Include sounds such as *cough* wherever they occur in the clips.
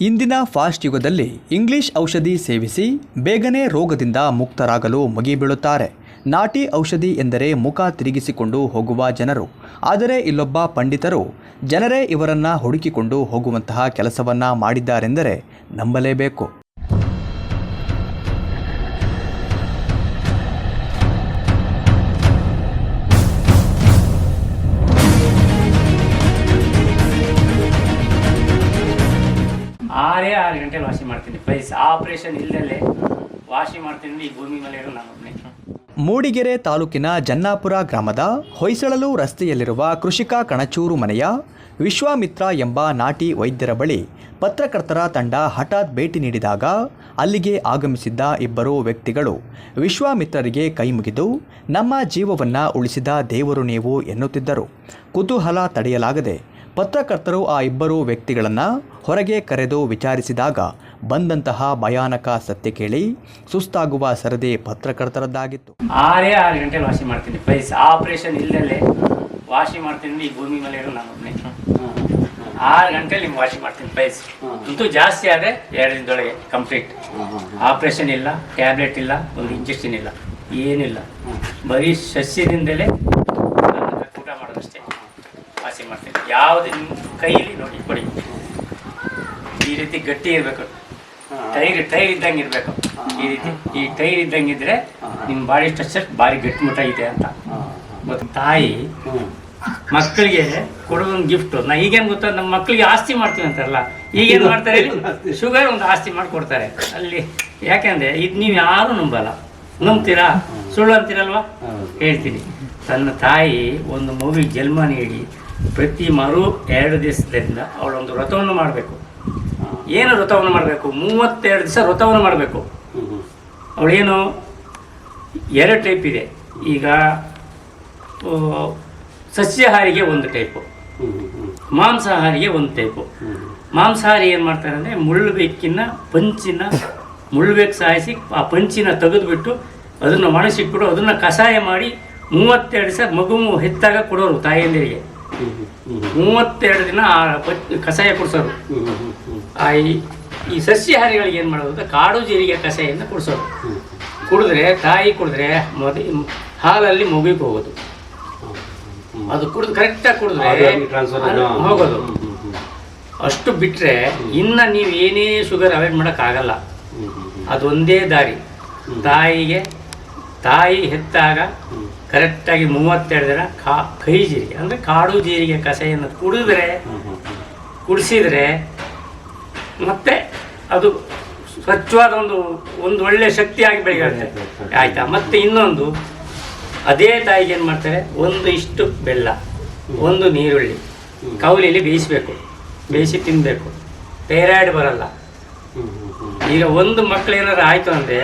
ಇಂದಿನ ಫಾಸ್ಟ್ ಯುಗದಲ್ಲಿ ಇಂಗ್ಲಿಷ್ ಔಷಧಿ ಸೇವಿಸಿ ಬೇಗನೆ ರೋಗದಿಂದ ಮುಕ್ತರಾಗಲು ಮುಗಿಬೀಳುತ್ತಾರೆ. ನಾಟಿ ಔಷಧಿ ಎಂದರೆ ಮುಖ ತಿರುಗಿಸಿಕೊಂಡು ಹೋಗುವ ಜನರು. ಆದರೆ ಇಲ್ಲೊಬ್ಬ ಪಂಡಿತರು ಜನರೇ ಇವರನ್ನು ಹುಡುಕಿಕೊಂಡು ಹೋಗುವಂತಹ ಕೆಲಸವನ್ನ ಮಾಡಿದ್ದಾರೆಂದರೆ ನಂಬಲೇಬೇಕು. ಆರೇ ಗಂಟೆ ವಾಸಿ ಮಾಡ್ತೀನಿ. ಪ್ರೈಸ್ ಆಪರೇಷನ್ ಇಲ್ಲದಲ್ಲೇ ವಾಸಿ ಮಾಡ್ತೀನಿ ಈ ಭೂಮಿ ಮೇಲೆ ಇರೋ ನಾನು ಒಬ್ಬನೇ ಮೂಡಿಗೆರೆ ತಾಲೂಕಿನ ಜನ್ನಾಪುರ ಗ್ರಾಮದ ಹೊಯ್ಸಳಲು ರಸ್ತೆಯಲ್ಲಿರುವ ಕೃಷಿಕ ಕಣಚೂರು ಮನೆಯ ವಿಶ್ವಾಮಿತ್ರ ಎಂಬ ನಾಟಿ ವೈದ್ಯರ ಬಳಿ ಪತ್ರಕರ್ತರ ತಂಡ ಹಠಾತ್ ಭೇಟಿ ನೀಡಿದಾಗ ಅಲ್ಲಿಗೆ ಆಗಮಿಸಿದ್ದ ಇಬ್ಬರು ವ್ಯಕ್ತಿಗಳು ವಿಶ್ವಾಮಿತ್ರರಿಗೆ ಕೈಮುಗಿದು ನಮ್ಮ ಜೀವವನ್ನು ಉಳಿಸಿದ ದೇವರು ನೀವು ಎನ್ನುತ್ತಿದ್ದರು. ಕುತೂಹಲ ತಡೆಯಲಾಗದೆ ಪತ್ರಕರ್ತರು ಆ ಇಬ್ಬರು ವ್ಯಕ್ತಿಗಳನ್ನು ಹೊರಗೆ ಕರೆದು ವಿಚಾರಿಸಿದಾಗ ಬಂದಂತಹ ಭಯಾನಕ ಸತ್ಯ ಕೇಳಿ ಸುಸ್ತಾಗುವ ಸರದಿ ಪತ್ರಕರ್ತರದ್ದಾಗಿತ್ತು. ಆರೇ ಆರು ಗಂಟೆ ವಾಸಿ ಮಾಡ್ತೀನಿ ಪ್ರೈಸ್ ಆಪರೇಷನ್ ಇಲ್ಲದಲ್ಲೇ ವಾಸಿ ಮಾಡ್ತೀನಿ ಈ ಭೂಮಿ ಮೇಲೆ ಇರೋ ನಾನು ಆರು ಗಂಟೆಲಿ ವಾಸಿ ಮಾಡ್ತೀನಿ ಪ್ರೈಸ್ ಅಂತೂ ಜಾಸ್ತಿ ಆದರೆ ಎರಡು ದಿನದೊಳಗೆ ಕಂಪ್ಲೀಟ್ ಆಪರೇಷನ್ ಇಲ್ಲ ಟ್ಯಾಬ್ಲೆಟ್ ಇಲ್ಲ, ಒಂದು ಇಂಜೆಕ್ಷನ್ ಇಲ್ಲ, ಏನಿಲ್ಲ. ಬರೀ ಸಸ್ಯದಿಂದಲೇ ನನ್ನ ಊಟ ಮಾಡೋದಷ್ಟೇ ವಾಸಿ ಮಾಡ್ತೀನಿ ಯಾವುದು ನಿಮ್ಮ ಕೈಲಿ ನೋಡಿ ಕೊಡಿ ಈ ರೀತಿ ಗಟ್ಟಿ ಇರಬೇಕು. ಟೈರ್ ಟೈರ್ ಇದ್ದಂಗೆ ಇರಬೇಕು. ಈ ರೀತಿ ಈ ಟೈರ್ ಇದ್ದಂಗೆ ಇದ್ರೆ ನಿಮ್ಮ ಬಾಡಿ ಸ್ಟ್ರಕ್ಚರ್ ಭಾರಿ ಗಟ್ಟಿಮುಟ್ಟ ಇದೆ ಅಂತ. ಮತ್ತು ತಾಯಿ ಮಕ್ಕಳಿಗೆ ಕೊಡುವ ಗಿಫ್ಟ್ ನಾ ಈಗೇನು ಗೊತ್ತಾ ನಮ್ಮ ಮಕ್ಕಳಿಗೆ ಆಸ್ತಿ ಮಾಡ್ತೀವಿ ಅಂತಾರಲ್ಲ. ಈಗೇನು ಮಾಡ್ತಾರೆ ಶುಗರ್ ಒಂದು ಆಸ್ತಿ ಮಾಡಿಕೊಡ್ತಾರೆ. ಅಲ್ಲಿ ಯಾಕೆಂದ್ರೆ ಇದು ನೀವು ಯಾರು ನಂಬಲ್ಲ. ನಂಬ್ತೀರಾ? ಸುಳ್ಳು ಅಂತೀರಲ್ವಾ? ಹೇಳ್ತೀನಿ. ತನ್ನ ತಾಯಿ ಒಂದು ಮಗುವಿಗೆ ಜನ್ಮ ನೀಡಿ ಪ್ರತಿ ಮರು ಎರಡು ದಿವಸದಿಂದ ಅವಳೊಂದು ವ್ರತವನ್ನು ಮಾಡಬೇಕು. ಏನು ವ್ರತವನ್ನು ಮಾಡಬೇಕು? ಮೂವತ್ತೆರಡು ದಿವಸ ವ್ರತವನ್ನು ಮಾಡಬೇಕು. ಅವಳೇನು, ಎರಡು ಟೈಪ್ ಇದೆ. ಈಗ ಸಸ್ಯಾಹಾರಿಗೆ ಒಂದು ಟೈಪು ಮಾಂಸಾಹಾರಿಗೆ ಒಂದು ಟೈಪು ಮಾಂಸಾಹಾರಿ ಏನು ಮಾಡ್ತಾರೆ ಅಂದರೆ ಮುಳ್ಳು ಬೆಕ್ಕಿನ ಪಂಚಿನ ಮುಳ್ಳು ಬೆಕ್ಕು ಸಾಯಿಸಿ ಆ ಪಂಚಿನ ತೆಗೆದುಬಿಟ್ಟು ಅದನ್ನು ಮಣಸಿಟ್ಬಿಟ್ಟು ಅದನ್ನು ಕಷಾಯ ಮಾಡಿ ಮೂವತ್ತೆರಡು ದಿವಸ ಮಗು ಹೆತ್ತಾಗ ಕೊಡೋರು ತಾಯಿಯಂದಿರಿಗೆ ಮೂವತ್ತೆರಡು ದಿನ ಆ ಕಷಾಯ ಕುಡಿಸೋರು ಆ ಈ- ಸಸ್ಯಾಹಾರಿಗಳಿಗೆ ಏನು ಮಾಡೋದು ಕಾಡು ಜೀರಿಗೆ ಕಷಾಯದಿಂದ ಕುಡಿಸೋರು ಕುಡಿದ್ರೆ ತಾಯಿ ಕುಡಿದ್ರೆ ಮದ ಹಾಲಲ್ಲಿ ಮಗುವಿಗೆ ಹೋಗೋದು ಅದು ಕುಡಿದು ಕರೆಕ್ಟಾಗಿ ಕುಡಿದ್ರೆ ಹೋಗೋದು ಅಷ್ಟು ಬಿಟ್ಟರೆ ಇನ್ನು ನೀವು ಏನೇ ಶುಗರ್ ಅವಾಯ್ಡ್ ಮಾಡೋಕ್ಕಾಗಲ್ಲ ಅದೊಂದೇ ದಾರಿ ತಾಯಿಗೆ ತಾಯಿ ಹೆತ್ತಾಗ ಕರೆಕ್ಟಾಗಿ ಮೂವತ್ತೆರಡು ದಿನ ಕಾ, ಕೈ ಜೀರಿಗೆ, ಅಂದರೆ ಕಾಡು ಜೀರಿಗೆ ಕಸೆಯನ್ನು ಕುಡಿದ್ರೆ, ಕುಡಿಸಿದ್ರೆ ಮತ್ತೆ ಅದು ಸ್ವಚ್ಛವಾದ ಒಂದು ಒಂದು ಒಳ್ಳೆಯ ಶಕ್ತಿಯಾಗಿ ಬೆಳೆಯುತ್ತೆ. ಆಯಿತಾ? ಮತ್ತೆ ಇನ್ನೊಂದು, ಅದೇ ತಾಯಿಗೆ ಏನು ಮಾಡ್ತಾರೆ? ಒಂದು ಇಷ್ಟು ಬೆಲ್ಲ, ಒಂದು ನೀರುಳ್ಳಿ, ಕೌಲಿಯಲ್ಲಿ ಬೇಯಿಸಬೇಕು, ಬೇಯಿಸಿ ತಿನ್ನಬೇಕು ಥೈರಾಯ್ಡ್ ಬರಲ್ಲ. ಈಗ ಒಂದು ಮಕ್ಕಳು ಏನಾದ್ರು ಆಯಿತು ಅಂದ್ರೆ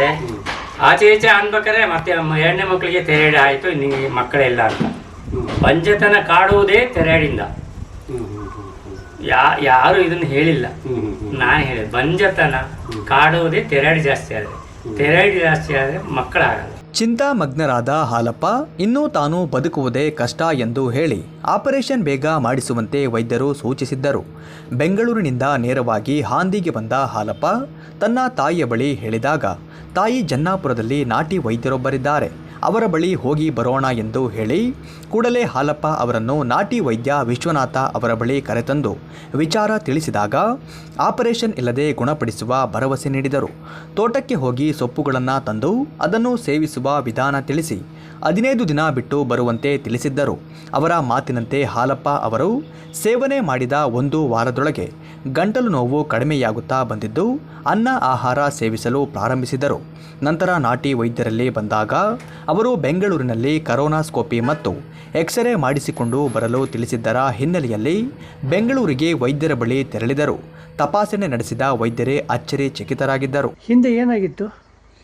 ಆಚೆ ಈಚೆ ಅನ್ಬೇಕಾದ್ರೆ ಮತ್ತೆ ಹೆಣ್ಣು ಮಕ್ಕಳಿಗೆ ತೆರೆಡಿ ಆಯ್ತು ನಿಮಗೆ ಮಕ್ಕಳೆಲ್ಲ ಅಂತ. ಪಂಚತನ ಕಾಡುವುದೇ ತೆರೆಡಿಂದ ಯಾ, ಯಾರು ಇದನ್ನು ಹೇಳಿಲ್ಲ. ನಾನು ಹೇಳಿದೆ ಬಂಜತನ ಕಾಡುವುದೇ ತೆರಡಿ ಜಾಸ್ತಿ ಆದರೆ. ತೆರಡಿ ಜಾಸ್ತಿ ಆದರೆ ಮಕ್ಕಳಾಗಲ್ಲ. ಚಿಂತಾಮಗ್ನರಾದ ಹಾಲಪ್ಪ, ಇನ್ನೂ ತಾನು ಬದುಕುವುದೇ ಕಷ್ಟ ಎಂದು ಹೇಳಿ ಆಪರೇಷನ್ ಬೇಗ ಮಾಡಿಸುವಂತೆ ವೈದ್ಯರು ಸೂಚಿಸಿದ್ದರು. ಬೆಂಗಳೂರಿನಿಂದ ನೇರವಾಗಿ ಹಾಂದಿಗೆ ಬಂದ ಹಾಲಪ್ಪ ತನ್ನ ತಾಯಿಯ ಬಳಿ ಹೇಳಿದಾಗ, ತಾಯಿ ಜನ್ನಾಪುರದಲ್ಲಿ ನಾಟಿ ವೈದ್ಯರೊಬ್ಬರಿದ್ದಾರೆ. ಅವರ ಬಳಿ ಹೋಗಿ ಬರೋಣ ಎಂದು ಹೇಳಿ ಕೂಡಲೇ ಹಾಲಪ್ಪ ಅವರನ್ನು ನಾಟಿ ವೈದ್ಯ ವಿಶ್ವನಾಥ ಅವರ ಬಳಿ ಕರೆತಂದು ವಿಚಾರ ತಿಳಿಸಿದಾಗ ಆಪರೇಷನ್ ಇಲ್ಲದೆ ಗುಣಪಡಿಸುವ ಭರವಸೆ ನೀಡಿದರು. ತೋಟಕ್ಕೆ ಹೋಗಿ ಸೊಪ್ಪುಗಳನ್ನು ತಂದು ಅದನ್ನು ಸೇವಿಸುವ ವಿಧಾನ ತಿಳಿಸಿ ಹದಿನೈದು ದಿನ ಬಿಟ್ಟು ಬರುವಂತೆ ತಿಳಿಸಿದ್ದರು. ಅವರ ಮಾತಿನಂತೆ ಹಾಲಪ್ಪ ಅವರು ಸೇವನೆ ಮಾಡಿದ ಒಂದು ವಾರದೊಳಗೆ ಗಂಟಲು ನೋವು ಕಡಿಮೆಯಾಗುತ್ತಾ ಬಂದಿದ್ದು ಅನ್ನ ಆಹಾರ ಸೇವಿಸಲು ಪ್ರಾರಂಭಿಸಿದರು. ನಂತರ ನಾಟಿ ವೈದ್ಯರಲ್ಲಿ ಬಂದಾಗ ಅವರು ಬೆಂಗಳೂರಿನಲ್ಲಿ ಕರೋನಾಸ್ಕೋಪಿ ಮತ್ತು ಎಕ್ಸ್ರೇ ಮಾಡಿಸಿಕೊಂಡು ಬರಲು ತಿಳಿಸಿದ್ದರ ಹಿನ್ನೆಲೆಯಲ್ಲಿ ಬೆಂಗಳೂರಿಗೆ ವೈದ್ಯರ ಬಳಿ ತೆರಳಿದರು. ತಪಾಸಣೆ ನಡೆಸಿದ ವೈದ್ಯರೇ ಅಚ್ಚರಿ ಚಕಿತರಾಗಿದ್ದರು. ಹಿಂದೆ ಏನಾಗಿತ್ತು?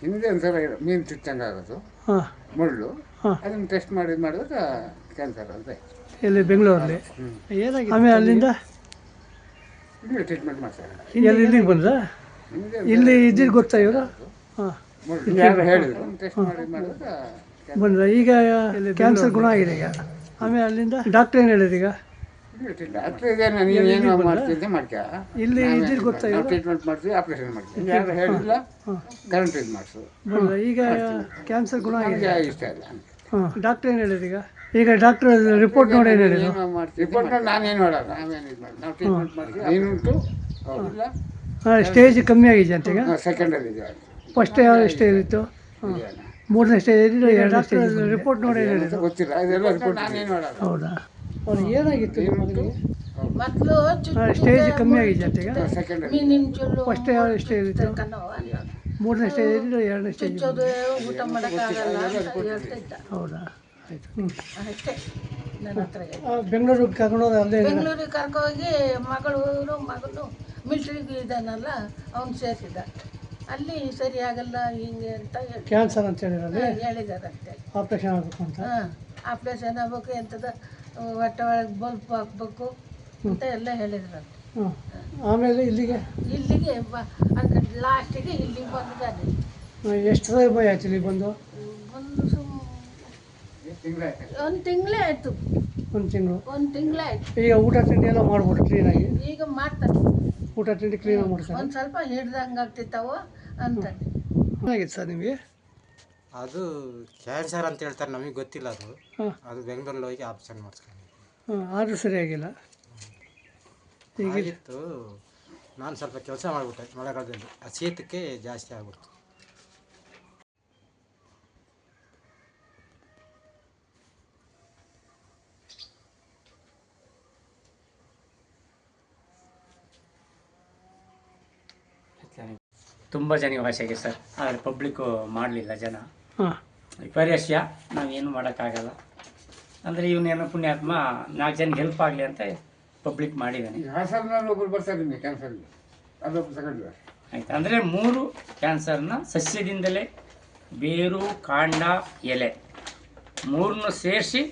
ಹಿಂದೆ ಒಂದ್ಸಲ ಮೀನು ಚುಚ್ಚಂಗೆ ಆಗೋದು. ಹಾಂ. ಮುಳ್ಳು. ಅದನ್ನು ಟೆಸ್ಟ್ ಮಾಡಿ ಮಾಡಿದಾಗ ಕ್ಯಾನ್ಸರ್ ಅಂತ. ಇಲ್ಲಿ ಬೆಂಗಳೂರಲ್ಲಿ? ಆಮೇಲೆ ಅಲ್ಲಿಂದ? ಇಲ್ಲಿ ಟ್ರೀಟ್ಮೆಂಟ್ ಮಾಡ್ತಾರೆ. ಎಲ್ಲಿ ಇಲ್ಲಿಗೆ ಬಂದ ಇಲ್ಲಿ ಇದ್ದಿದ್ದು ಗೊತ್ತಾ ಇವರು ಹಾಂ. ಹೇಳಿದ್ರು? ಟೆಸ್ಟ್ ಮಾಡಿ ಬಂದ್ರ? ಈಗ ಕ್ಯಾನ್ಸರ್ ಗುಣ ಆಗಿದೆ ಈಗ. ಆಮೇಲೆ ಅಲ್ಲಿಂದ? ಡಾಕ್ಟರ್ ಏನು ಹೇಳಿದ್ರು ಈಗ? ಡಾಕ್ಟ್ರ್ ಇದೇನು ಏನು ಮಾಡ್ತಿದ್ದೆ ಮಾಡ್ಕ ಇಲ್ಲಿ ಇದ್ದಿದ್ದು ಗೊತ್ತಾ ಟ್ರೀಟ್ಮೆಂಟ್ ಮಾಡ್ತೀವಿ ಆಪ್ರೇಷನ್ ಮಾಡ್ತೀವಿ. ಯಾರು ಹೇಳಿಲ್ಲ ಕರೆಂಟ್ ಇದು ಮಾಡಿಸು. ಬರಲ್ಲ ಈಗ ಕ್ಯಾನ್ಸರ್ ಗುಣ ಆಗಿದೆ. ಡಾಕ್ಟರ್ ಇಷ್ಟ ಇಲ್ಲ. ಹಾಂ. ಡಾಕ್ಟ್ರ್ ಏನು ಹೇಳಿದ್ರು ಈಗ? ಈಗ ಡಾಕ್ಟರ್ ರಿಪೋರ್ಟ್ ನೋಡಿ ಏನು ಹೇಳಿದ್ರು? ರಿಪೋರ್ಟ್ ನಾನೇನು ಹೇಳಲ್ಲ ನಾವೇನು ಇದು ಮಾಡಿ ನಾವು ಟ್ರೀಟ್ಮೆಂಟ್ ಮಾಡ್ತೀವಿ. ನೀನುಂಟು ಹೌದಿಲ್ಲ? ಹಾಂ ಸ್ಟೇಜ್ ಕಮ್ಮಿ ಆಗಿದೆ ಅಂತ ಈಗ? ಸೆಕೆಂಡಲ್ಲಿ ಇದೆ ಫಸ್ಟ್ ಯಾವ ಸ್ಟೇಜ್ ಇತ್ತು? ಮೂರನೇ ಸ್ಟೇಜ್ ಇದ್ದು ಎರಡನೇ ಸ್ಟೇಜ್ ಡಾಕ್ಟರ್ ರಿಪೋರ್ಟ್ ನೋಡಿ ಏನು ಹೇಳಿದ್ರು? ಗೊತ್ತಿಲ್ಲ. ಅದೆಲ್ಲ ರಿಪೋರ್ಟ್ ನಾನೇನು ಹೇಳಲ್ಲ ಹೌದಾ? ಅವ್ರು ಏನಾಗಿತ್ತು ಮೊದಲು ಮಕ್ಕಳು ಹಾಂ ಸ್ಟೇಜ್ ಕಮ್ಮಿ ಆಗಿದೆ ಅಂತ ಈಗ? ಸೆಕೆಂಡಲ್ಲಿ ಫಸ್ಟ್ ಯಾವ ಸ್ಟೇಜ್ ಇತ್ತು? ಮೂರನೇ ಸ್ಟೇಜ್ ಇದ್ದು ಎರಡನೇ ಸ್ಟೇಜ್ ಊಟ ಮಾಡೋಕ್ಕಾಗಲ್ಲ ಹೌದಾ? ಆಯಿತು. ಹ್ಞೂ ಅಷ್ಟೇ ನನ್ನ ಹತ್ರ. ಬೆಂಗಳೂರಿಗೆ ಕರ್ಕೊಂಡೋದ್ರೆ ಅಲ್ಲೇ ಬೆಂಗಳೂರಿಗೆ ಕರ್ಕೋಗಿ ಮಗಳು ಮಗನು ಮಿಲ್ಟ್ರಿಗೆ ಇದ್ದಾನಲ್ಲ ಅವನು ಸೇರಿಸಿದ ಅಲ್ಲಿ ಸರಿ ಆಗಲ್ಲ ಹಿಂಗೆ ಅಂತ ಹೇಳಿ. ಕ್ಯಾನ್ಸರ್ ಅಂತ ಹೇಳಿರಲ್ಲಿ ಹೇಳಿದಾರಂತೆ ಆಪ್ರೇಷನ್ ಆಗಬೇಕು ಅಂತ? ಹಾಂ ಆಪ್ರೇಷನ್ ಆಗ್ಬೇಕು ಎಂಥದ ಹೊಟ್ಟೆ ಒಳಗೆ ಬಲ್ಪ್ ಹಾಕ್ಬೇಕು ಅಂತ ಎಲ್ಲ ಹೇಳಿದ್ರಂತೆ ಹಾಂ. ಆಮೇಲೆ ಇಲ್ಲಿಗೆ? ಇಲ್ಲಿಗೆ ಬ ಲಾಸ್ಟಿಗೆ ಇಲ್ಲಿಗೆ ಬಂದಿದ್ದಾನೆ ಎಷ್ಟು ಸಮಯ ಆಯ್ತು ಇಲ್ಲಿ ಬಂದು? ಒಂದು ತಿಂಗಳೇ ಆಯ್ತು ಒಂದು ತಿಂಗಳು. ಒಂದು ತಿಂಗಳೇ ಆಯಿತು ಈಗ ಊಟ ತಿಂಡಿ ಎಲ್ಲ ಮಾಡ್ಬೋದು ಕ್ಲೀನಾಗಿ ಈಗ ಮಾಡ್ತಾರೆ. ಊಟ ತಿಂಡಿ ಕ್ಲೀನಾಗಿ ಮಾಡ್ತಾರೆ? ಒಂದು ಸ್ವಲ್ಪ ಹಿಡ್ದಂಗೆ ಆಗ್ತಿತ್ತವ ಅಂತ. ಚೆನ್ನಾಗಿತ್ತು ಸರ್ ನಿಮಗೆ? ಅದು ಕ್ಯಾನ್ಸರ್ ಅಂತ ಹೇಳ್ತಾರೆ ನಮಗೆ ಗೊತ್ತಿಲ್ಲ ಅದು. ಅದು ಬೆಂಗಳೂರಲ್ಲಿ ಹೋಗಿ ಆಪ್ಷನ್ ಮಾಡಿಸ್ಕೊಂಡು ಹಾಂ ಆದರೂ ಸರಿಯಾಗಿಲ್ಲ ಈಗ ಆಗಿತ್ತು. ನಾನು ಸ್ವಲ್ಪ ಕೆಲಸ ಮಾಡಿಬಿಟ್ಟೆ ಮಳೆಗಾಲದಲ್ಲಿ. ಆ ಶೀತಕ್ಕೆ ಜಾಸ್ತಿ ಆಗ್ಬಿಡ್ತು. ತುಂಬ ಜನ ವಾಸಿಯಾಗಿ ಸರ್. ಆದರೆ ಪಬ್ಲಿಕ್ಕು ಮಾಡಲಿಲ್ಲ ಜನ. ಹಾಂ. ವಿಪರ್ಯಾಸ್ಯ ನಾವೇನು ಮಾಡೋಕ್ಕಾಗಲ್ಲ. ಅಂದರೆ ಇವನೇನೋ ಪುಣ್ಯಾತ್ಮ ನಾಲ್ಕು ಜನಕ್ಕೆ ಹೆಲ್ಪ್ ಆಗಲಿ ಅಂತ ಪಬ್ಲಿಕ್ ಮಾಡಿದ್ದಾನೆ ಹಾಸನಲ್ಲಿ ಒಬ್ಬರು ಬರ್ತಾರೆ ನಿಮಗೆ ಕ್ಯಾನ್ಸರ್ಗೆ ಅದೊಬ್ಬರು ತಗೊಂಡ್ರೆ. ಆಯ್ತು? ಅಂದರೆ ಮೂರು ಕ್ಯಾನ್ಸರ್ನ ಸಸ್ಯದಿಂದಲೇ ಬೇರು ಕಾಂಡ ಎಲೆ. ಮೂರನ್ನು ಸೇರಿಸಿ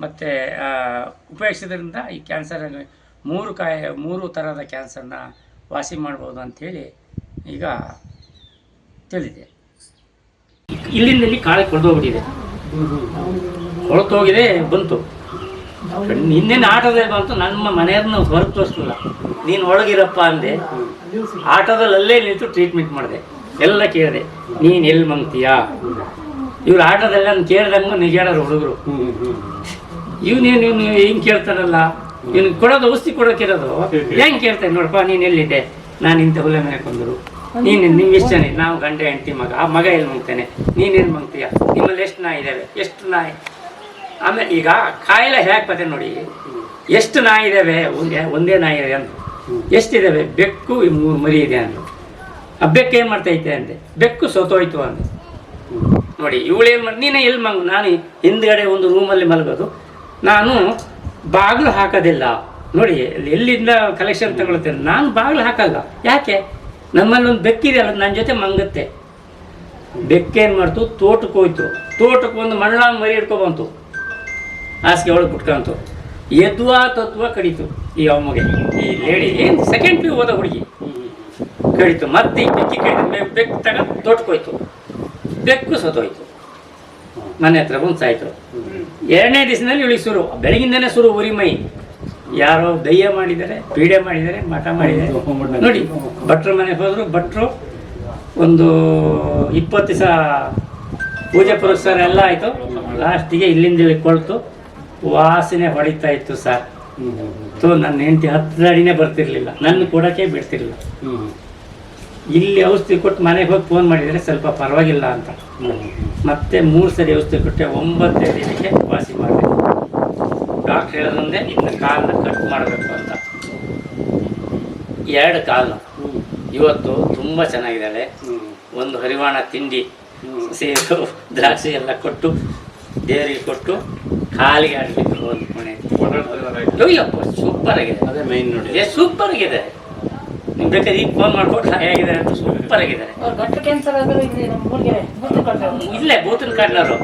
ಮತ್ತು ಉಪಯೋಗಿಸೋದ್ರಿಂದ ಈ ಕ್ಯಾನ್ಸರ್ ಮೂರು ಕಾಯ ಮೂರು ಥರದ ಕ್ಯಾನ್ಸರ್ನ ವಾಸಿ ಮಾಡ್ಬೋದು ಅಂಥೇಳಿ ಈಗ ತಿಳಿದೆ. ಇಲ್ಲಿಂದ ಇಲ್ಲಿ ಕಾಳು ಕೊಳ್ದೋಗ್ಬಿಟ್ಟಿದೆ. ಕೊಳ್ತೋಗಿದೆ ಬಂತು. ಇನ್ನೇನು ಆಟೋದಲ್ಲಿ ಬಂತು ನಮ್ಮ ಮನೆಯವ್ರನ್ನ ಹೊರಗೆ ತೋರಿಸ್ಲಿಲ್ಲ ನೀನು ಒಳಗಿರಪ್ಪ ಅಂದೆ. ಆಟೋದಲ್ಲಿ ಅಲ್ಲೇ ನಿಂತು ಟ್ರೀಟ್ಮೆಂಟ್ ಮಾಡಿದೆ. ಎಲ್ಲ ಕೇಳಿದೆ ನೀನು ಎಲ್ಲಿ ಮಂಗ್ತೀಯಾ? ಇವ್ರು ಆಟೋದಲ್ಲಿ ನಾನು ಕೇಳ್ದಂಗೆ ನಿಜಾಡೋರು ಹುಡುಗರು. ಇವನೇನು ಇವನು ಹಿಂಗೆ ಕೇಳ್ತಾನಲ್ಲ? ಇವ್ನಿಗೆ ಕೊಡೋದು ಔಷಧಿ ಕೊಡೋಕಿರೋದು. ಹೆಂಗೆ ಕೇಳ್ತಾನೆ ನೋಡಪ್ಪ ನೀನು ಎಲ್ಲಿದ್ದೆ? ನಾನು ಇಂಥ ಹುಲ್ಲ ಮನೆ ಕೊಂದರು ನೀನು ನಿಮ್ಮ ಎಷ್ಟು ಜನ? ನಾವು ಗಂಡ ಹೆಂಡತಿ ಮಗ. ಆ ಮಗ ಎಲ್ಲಿ ಮಂಗ್ತಾನೆ ನೀನೇನು ಮಂಗ್ತೀಯ ನಿಮ್ಮಲ್ಲಿ ಎಷ್ಟು ನಾಯಿ ಇದ್ದಾವೆ ಎಷ್ಟು ನಾಯಿ? ಆಮೇಲೆ ಈಗ ಕಾಯಿಲೆ ಹೇಗೆ ಬತ್ತೆ ನೋಡಿ. ಎಷ್ಟು ನಾಯಿ ಇದ್ದಾವೆ ಒಂದೇ ಒಂದೇ ನಾಯಿ ಇದೆ ಅಂದರು ಎಷ್ಟಿದ್ದಾವೆ ಬೆಕ್ಕು ಈ ಮೂರು ಮರಿ ಇದೆ ಅಂದರು ಆ ಬೆಕ್ಕು ಏನು ಮಾಡ್ತೈತೆ ಅಂದೆ? ಬೆಕ್ಕು ಸೋತೋಯ್ತು ಅಂದೆ. ನೋಡಿ ಇವಳೇನು ಮಾಡಿ ನೀನೇ ಎಲ್ಲಿ ಮಂಗ್ ನಾನು ಹಿಂದ್ಗಡೆ ಒಂದು ರೂಮಲ್ಲಿ ಮಲಗೋದು. ನಾನು ಬಾಗಿಲು ಹಾಕೋದಿಲ್ಲ. ನೋಡಿ ಎಲ್ಲಿಂದ ಕಲೆಕ್ಷನ್ ತಗೊಳ್ತೇನೆ ನಾನು ಬಾಗಿಲು ಹಾಕಲ್ಲ. ಯಾಕೆ? ನಮ್ಮಲ್ಲಿ ಒಂದು ಬೆಕ್ಕಿದೆ ಅಲ್ಲ ನನ್ನ ಜೊತೆ ಮಂಗುತ್ತೆ. ಬೆಕ್ಕೇನು ಮಾಡ್ತು? ತೋಟಕ್ಕೆ ಹೋಯ್ತು. ತೋಟಕ್ಕೆ ಒಂದು ಮಣ್ಣ ಮರಿ ಹಿಡ್ಕೊಬಂತು ಹಾಸಿಗೆ ಒಳಗೆ ಬಿಟ್ಕೊಂತು ಎದ್ವಾ ತತ್ವ ಕಡಿತು ಈ ಅಮ್ಮಗೆ ಈ ಲೇಡಿ ಏನು ಸೆಕೆಂಡ್ ಪಿ ಹೋದ ಹುಡುಗಿ. ಕಡಿತು. ಮತ್ತೆ ಈ ಬೆಕ್ಕಿ ಕಡಿತು ಬೆಕ್ಕ ಬೆಕ್ಕು ತಗೊಂಡು ತೋಟಕ್ಕೆ ಹೋಯ್ತು. ಬೆಕ್ಕು ಸತ್ತೋಯ್ತು. ಮನೆ ಹತ್ರ ಬಂದು ಸಾಯ್ತು. ಎರಡನೇ ದಿವಸದಲ್ಲಿ ಇವಳಿಗೆ ಶುರು. ಬೆಳಗಿಂದನೇ ಶುರು ಉರಿ ಮೈ ಯಾರೋ ದಯ್ಯ ಮಾಡಿದ್ದಾರೆ ಪೀಡೆ ಮಾಡಿದ್ದಾರೆ ಮಠ ಮಾಡಿದ್ದಾರೆ ನೋಡಿ ಭಟ್ರ ಮನೆಗೆ ಹೋದರು ಭಟ್ರು ಒಂದು ಇಪ್ಪತ್ತು ದಿವಸ ಪೂಜೆ ಪುರಸ್ಕಾರ ಎಲ್ಲ ಆಯಿತು. ಲಾಸ್ಟಿಗೆ ಇಲ್ಲಿಂದ ಇಲ್ಲಿ ಕೊಳ್ತು. ವಾಸನೆ ಹೊಡಿತಾ ಇತ್ತು ಸರ್. ಸೊ ನನ್ನ ಹೆಂಡತಿ ಹತ್ತು ಅಡಿನೇ ಬರ್ತಿರ್ಲಿಲ್ಲ. ನನ್ನ ಕೊಡೋಕ್ಕೆ ಬಿಡ್ತಿರ್ಲಿಲ್ಲ. ಇಲ್ಲಿ ಔಷಧಿ ಕೊಟ್ಟು ಮನೆಗೆ ಹೋಗಿ ಫೋನ್ ಮಾಡಿದರೆ ಸ್ವಲ್ಪ ಪರವಾಗಿಲ್ಲ ಅಂತ. ಮತ್ತೆ ಮೂರು ಸರಿ ಔಷಧಿ ಕೊಟ್ಟೆ ಒಂಬತ್ತೇ ದಿನಕ್ಕೆ ವಾಸಿ ಮಾಡಿದೆ ಮುಂದೆ ಇನ್ನು ಕಾಲನ್ನ ಕಟ್ ಮಾಡಬೇಕು ಅಂತ. ಎರಡು ಕಾಲು. ಇವತ್ತು ತುಂಬ ಚೆನ್ನಾಗಿದ್ದಾಳೆ. ಒಂದು ಹರಿವಾಣ ತಿಂಡಿ ಸೇರು ದ್ರಾಕ್ಷಿ ಎಲ್ಲ ಕೊಟ್ಟು ದೇವರಿಗೆ ಕೊಟ್ಟು ಕಾಲಿಗೆ ಆಡಬೇಕು ಒಂದು ಮನೆ ಸೂಪರ್ ಆಗಿದೆ. ಅದೇ ಮೈನ್ ನೋಡಿ ಸೂಪರ್ ಆಗಿದೆ. ನೀವು ಬೇಕಾದ್ರೆ ಈಗ ಫೋನ್ ಹೇಗಿದ್ದಾರೆ ಅಂತ ಸೂಪರ್ ಆಗಿದ್ದಾರೆ ಇಲ್ಲೇ ಬೂತನ್ ಕಾಡ್ನವರು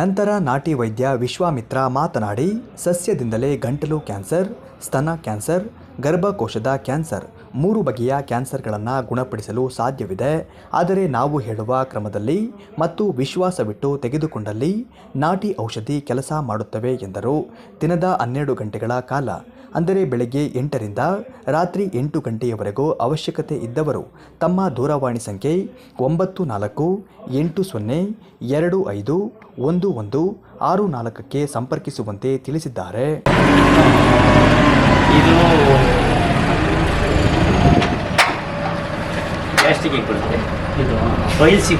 ನಂತರ ನಾಟಿ ವೈದ್ಯ ವಿಶ್ವಾಮಿತ್ರ ಮಾತನಾಡಿ ಸಸ್ಯದಿಂದಲೇ ಗಂಟಲು ಕ್ಯಾನ್ಸರ್ ಸ್ತನ ಕ್ಯಾನ್ಸರ್ ಗರ್ಭಕೋಶದ ಕ್ಯಾನ್ಸರ್ ಮೂರು ಬಗೆಯ ಕ್ಯಾನ್ಸರ್ಗಳನ್ನು ಗುಣಪಡಿಸಲು ಸಾಧ್ಯವಿದೆ. ಆದರೆ ನಾವು ಹೇಳುವ ಕ್ರಮದಲ್ಲಿ ಮತ್ತು ವಿಶ್ವಾಸವಿಟ್ಟು ತೆಗೆದುಕೊಂಡಲ್ಲಿ ನಾಟಿ ಔಷಧಿ ಕೆಲಸ ಮಾಡುತ್ತವೆ ಎಂದರು. ದಿನದ ಹನ್ನೆರಡು ಗಂಟೆಗಳ ಕಾಲ ಅಂದರೆ ಬೆಳಗ್ಗೆ ಎಂಟರಿಂದ ರಾತ್ರಿ ಎಂಟು ಗಂಟೆಯವರೆಗೂ ಅವಶ್ಯಕತೆ ಇದ್ದವರು ತಮ್ಮ ದೂರವಾಣಿ ಸಂಖ್ಯೆ ಒಂಬತ್ತು ನಾಲ್ಕು ಎಂಟು ಸೊನ್ನೆ ಎರಡು ಐದು ಒಂದು ಒಂದು ಆರು ನಾಲ್ಕಕ್ಕೆ ಸಂಪರ್ಕಿಸುವಂತೆ ತಿಳಿಸಿದ್ದಾರೆ. ಇದು ಗ್ಯಾಸ್ಟಿಗೆ ಬಯಲ್ಸಿಗೆ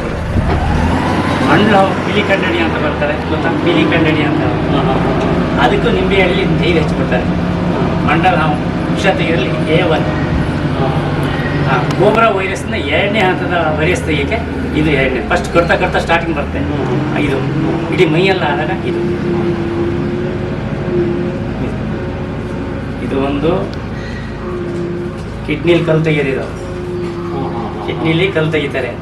ಕನ್ನಡಿ ಅಂತ ಬರ್ತಾರೆ. ಗೊತ್ತಾ? ಪಿಲಿ ಕನ್ನಡಿ ಅಂತ ಅದಕ್ಕೂ ನಿಂಬೆ ಹಳ್ಳಿ ನೀರು ಹಚ್ಬಿಡ್ತಾರೆ ಮಂಡಲ ತೆಗೆಯಲಿ ಎ ಒನ್ ಕೋಬ್ರಾ ವೈರಸ್ನ ಎರಡನೇ ಹಂತದ ವೈರಸ್ ತೆಗಿಯೋಕ್ಕೆ ಇದು ಎರಡನೇ. ಫಸ್ಟ್ ಕೊಡ್ತಾ ಕೊಡ್ತಾ ಸ್ಟಾರ್ಟಿಂಗ್ ಬರುತ್ತೆ. ಇದು ಇಡೀ ಮೈಯೆಲ್ಲ ಆದಾಗ ಇದು. ಇದು ಒಂದು ಕಿಡ್ನಿಲಿ ಕಲ್ಲು ತೆಗೆಯೋದಿದು ಕಿಡ್ನಿಲಿ ಕಲ್ಲು ತೆಗಿತಾರೆ.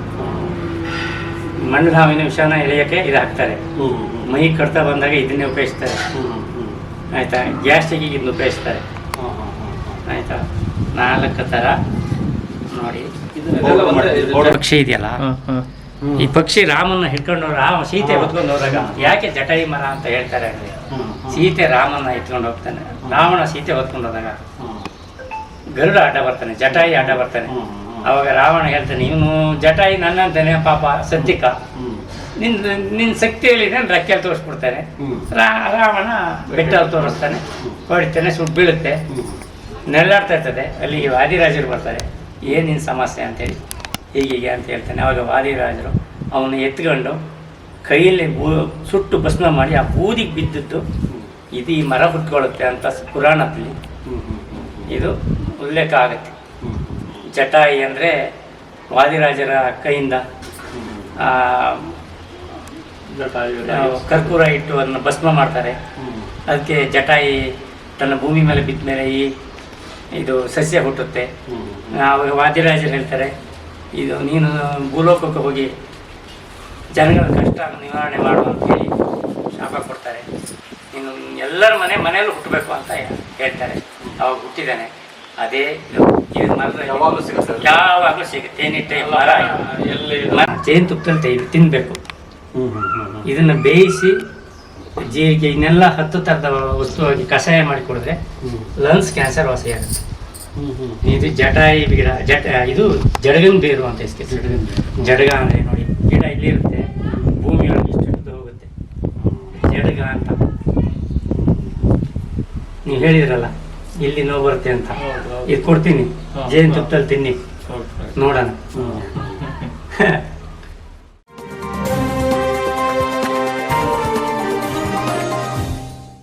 ಮಣ್ಣು ಹಾವಿನ ವಿಷಾನ ಎಳೆಯೋಕ್ಕೆ ಇದು ಹಾಕ್ತಾರೆ. ಮೈ ಕಡ್ತಾ ಬಂದಾಗ ಇದನ್ನೇ ಉಪಯೋಗಿಸ್ತಾರೆ. ಆಯಿತಾ? ಗ್ಯಾಸ್ಟಿಗೆ ಇದನ್ನ ಉಪಯೋಗಿಸ್ತಾರೆ. ಆಯ್ತಾ? ನಾಲ್ಕು ಥರ ನೋಡಿ. ಪಕ್ಷಿ ಇದೆಯಲ್ಲ? ಈ ಪಕ್ಷಿ ರಾಮನ್ನ ಹಿಡ್ಕೊಂಡು ರಾಮ ಸೀತೆ ಹೊತ್ಕೊಂಡು ಹೋದಾಗ ಯಾಕೆ ಜಟಾಯಿ ಮರ ಅಂತ ಹೇಳ್ತಾರೆ ಅಂದ್ರೆ ಸೀತೆ ರಾಮನ್ನ ಇಟ್ಕೊಂಡು ಹೋಗ್ತಾನೆ. ರಾವಣ ಸೀತೆ ಹೊತ್ಕೊಂಡು ಹೋದಾಗ ಗರುಡ ಆಟ ಬರ್ತಾನೆ ಜಟಾಯಿ ಆಟ ಬರ್ತಾನೆ. ಅವಾಗ ರಾವಣ ಹೇಳ್ತಾನೆ ಇವನು ಜಟಾಯಿ ನನ್ನಂತಾನೆ ಪಾಪ ಸದ್ಯಕ ನಿನ್ ನಿನ್ ಶಕ್ತಿ ಹೇಳಿದ್ರೆ ರಕ್ಕೆಲ್ ತೋರಿಸ್ಬಿಡ್ತಾನೆ. ರಾ- ರಾವಣ ಬೆಟ್ಟಲ್ಲಿ ತೋರಿಸ್ತಾನೆ ಹೊಡಿತಾನೆ ಸುಟ್ಟು ಬೀಳುತ್ತೆ. ನೆಲ್ಲಾಡ್ತಾ ಇರ್ತದೆ. ಅಲ್ಲಿ ವಾದಿರಾಜರು ಬರ್ತಾರೆ. ಏನು ನಿನ್ನ ಸಮಸ್ಯೆ? ಅಂತೇಳಿ ಹೀಗೀಗೆ ಅಂತ ಹೇಳ್ತಾನೆ. ಆವಾಗ ವಾದಿರಾಜರು ಅವನು ಎತ್ಕೊಂಡು ಕೈಯಲ್ಲಿ ಬೂ ಸುಟ್ಟು ಭಸ್ಮ ಮಾಡಿ ಆ ಬೂದಿಗೆ ಬಿದ್ದದ್ದು ಇದು ಈ ಮರ ಹುಟ್ಕೊಳ್ಳುತ್ತೆ ಅಂತ ಪುರಾಣದಲ್ಲಿ ಇದು ಉಲ್ಲೇಖ ಆಗುತ್ತೆ. ಜಟಾಯಿ ಅಂದರೆ ವಾದಿರಾಜರ ಕೈಯಿಂದ ಕರ್ಪೂರ ಇಟ್ಟು ಅದನ್ನು ಭಸ್ಮ ಮಾಡ್ತಾರೆ. ಅದಕ್ಕೆ ಜಟಾಯಿ ತನ್ನ ಭೂಮಿ ಮೇಲೆ ಬಿದ್ದ ಮೇಲೆ ಈ ಇದು ಸಸ್ಯ ಹುಟ್ಟುತ್ತೆ. ವಾದಿರಾಜರು ಹೇಳ್ತಾರೆ ಇದು ನೀನು ಭೂಲೋಕಕ್ಕೆ ಹೋಗಿ ಜನಗಳ ಕಷ್ಟ ನಿವಾರಣೆ ಮಾಡು ಅಂತ ಹೇಳಿ ಶಾಪ ಕೊಡ್ತಾರೆ. ನೀನು ಎಲ್ಲರ ಮನೆ ಮನೆಯಲ್ಲೂ ಹುಟ್ಟಬೇಕು ಅಂತ ಹೇಳ್ತಾರೆ. ಅವಾಗ ಹುಟ್ಟಿದ್ದಾನೆ. ಅದೇ ಯಾವಾಗಲೂ ಸಿಗುತ್ತೆ? ಯಾವಾಗಲೂ ಸಿಗುತ್ತೆ. ಎನಿ ಟೈಮ್ ಮರ ಎಲ್ಲಿ ಮ- ತಿನ್ನಬೇಕು ಇದನ್ನ ಬೇಯಿಸಿ ಜೀರಿಗೆ ಇನ್ನೆಲ್ಲ ಹತ್ತು ಥರದ ವಸ್ತುವಾಗಿ ಕಷಾಯ ಮಾಡಿ ಕುಡಿದ್ರೆ ಲಂಗ್ಸ್ ಕ್ಯಾನ್ಸರ್ ವಾಸಿಯಾಗುತ್ತೆ ಇದು ಜಟಾಯಿ ಗಿಡ ಜಟ ಇದು ಜಡಗನ್ ಬೇರು ಅಂತ ಹೆಸರು. ಜಡಗ ಅಂದರೆ ನೋಡಿ ಗಿಡ ಇಲ್ಲಿ ಇರುತ್ತೆ ಭೂಮಿಯೊಳಗೆ ಇಷ್ಟು ಹೋಗುತ್ತೆ. ಜಡಗ ಅಂತ. ನೀವು ಹೇಳಿದ್ರಲ್ಲ ಇಲ್ಲಿ ನೋವು ಬರುತ್ತೆ ಅಂತ. ಇದು ಕೊಡ್ತೀನಿ. ಜೇನುತುಪ್ಪದಲ್ಲಿ ತಿನ್ನಿ. ನೋಡೋಣ. *laughs*